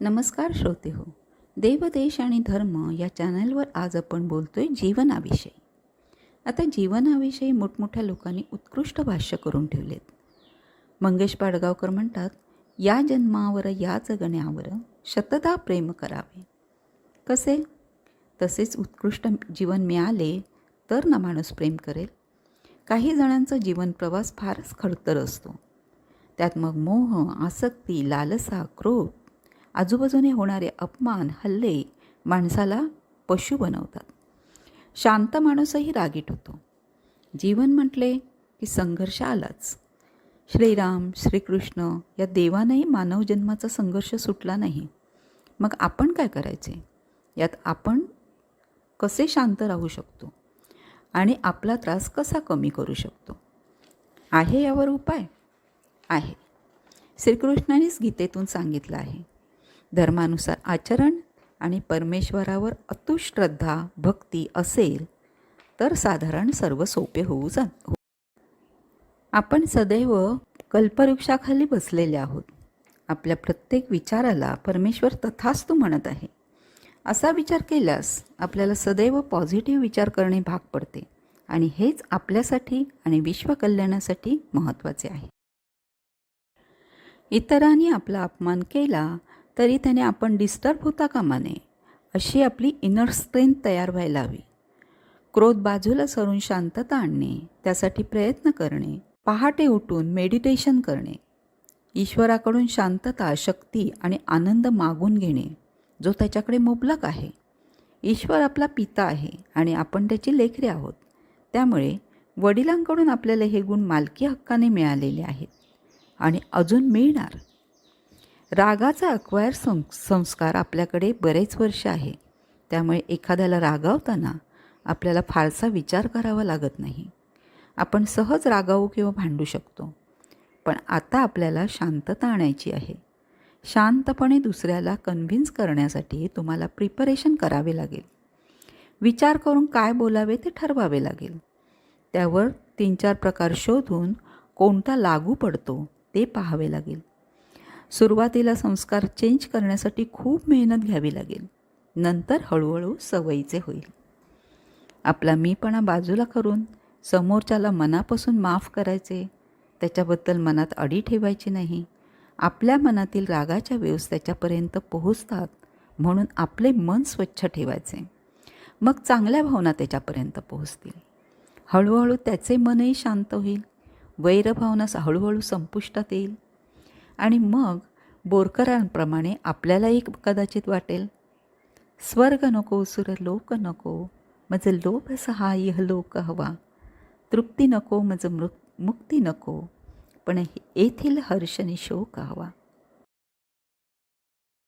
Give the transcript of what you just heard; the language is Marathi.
नमस्कार श्रोते हो देव देश आणि धर्म या चॅनलवर आज आपण बोलतोय जीवनाविषयी. आता जीवनाविषयी मोठमोठ्या लोकांनी उत्कृष्ट भाष्य करून ठेवलेत. मंगेश पाडगावकर म्हणतात या जन्मावर या जगण्यावर शतदा प्रेम करावे. कसे? तसेच उत्कृष्ट जीवन मिळाले तर ना माणूस प्रेम करेल. काही जणांचा जीवन प्रवास फारच खडतर असतो. त्यात मग मोह आसक्ती लालसा क्रोध आजूबाजूने होणारे अपमान हल्ले माणसाला पशु बनवतात. शांत माणूसही रागीट होतो. जीवन म्हटले की संघर्ष आलाच. श्रीराम श्रीकृष्ण या देवानंही मानवजन्माचा संघर्ष सुटला नाही. मग आपण काय करायचे? यात आपण कसे शांत राहू शकतो? आणि आपला त्रास कसा कमी करू शकतो? आहे यावर उपाय? आहे. श्रीकृष्णानेच गीतेतून सांगितलं आहे. धर्मानुसार आचरण आणि परमेश्वरावर अतुश्रद्धा भक्ती असेल तर साधारण सर्व सोपे होऊ जा हो आपण सदैव कल्पवृक्षाखाली बसलेले आहोत. आपल्या प्रत्येक विचाराला परमेश्वर तथास्तू म्हणत आहे. असा विचार केल्यास आपल्याला सदैव पॉझिटिव्ह विचार करणे भाग पडते आणि हेच आपल्यासाठी आणि विश्वकल्याणासाठी महत्त्वाचे आहे. इतरांनी आपला अपमान केला तरी त्याने आपण डिस्टर्ब होता कामा नये अशी आपली इनर स्ट्रेंथ तयार व्हायला हवी. क्रोध बाजूला सरून शांतता आणणे त्यासाठी प्रयत्न करणे पहाटे उठून मेडिटेशन करणे ईश्वराकडून शांतता शक्ती आणि आनंद मागून घेणे जो त्याच्याकडे मुबलक आहे. ईश्वर आपला पिता आहे आणि आपण त्याची लेकरे आहोत. त्यामुळे वडिलांकडून आपल्याला हे गुण मालकी हक्काने मिळालेले आहेत. आणि अजून मिळणार. रागाचा अक्वायर सं संस्कार आपल्याकडे बरेच वर्ष आहे. त्यामुळे एखाद्याला रागावताना आपल्याला फारसा विचार करावा लागत नाही. आपण सहज रागावू किंवा भांडू शकतो. पण आता आपल्याला शांतता आणायची आहे. शांतपणे दुसऱ्याला कन्व्हिन्स करण्यासाठी तुम्हाला प्रिपरेशन करावे लागेल. विचार करून काय बोलावे ते ठरवावे लागेल. त्यावर तीन चार प्रकार शोधून कोणता लागू पडतो ते पाहावे लागेल. सुरुवातीला संस्कार चेंज करण्यासाठी खूप मेहनत घ्यावी लागेल. नंतर हळूहळू सवयीचे होईल. आपला मीपणा बाजूला करून समोरच्याला मनापासून माफ करायचे त्याच्याबद्दल मनात अडी ठेवायची नाही. आपल्या मनातील रागाच्या वेव्स त्याच्यापर्यंत पोहोचतात म्हणून आपले मन स्वच्छ ठेवायचे. मग चांगल्या भावना त्याच्यापर्यंत पोहोचतील. हळूहळू त्याचे मनही शांत होईल. वैरभावना हळूहळू संपुष्टात येईल. आणि मग बोरकरांप्रमाणे आपल्यालाही कदाचित वाटेल. स्वर्ग नको सुर लोक नको मज लोभ सहा इह लोक हवा. तृप्ती नको मज मृ मुक्ती नको पण येथील हर्षनी शोक हवा.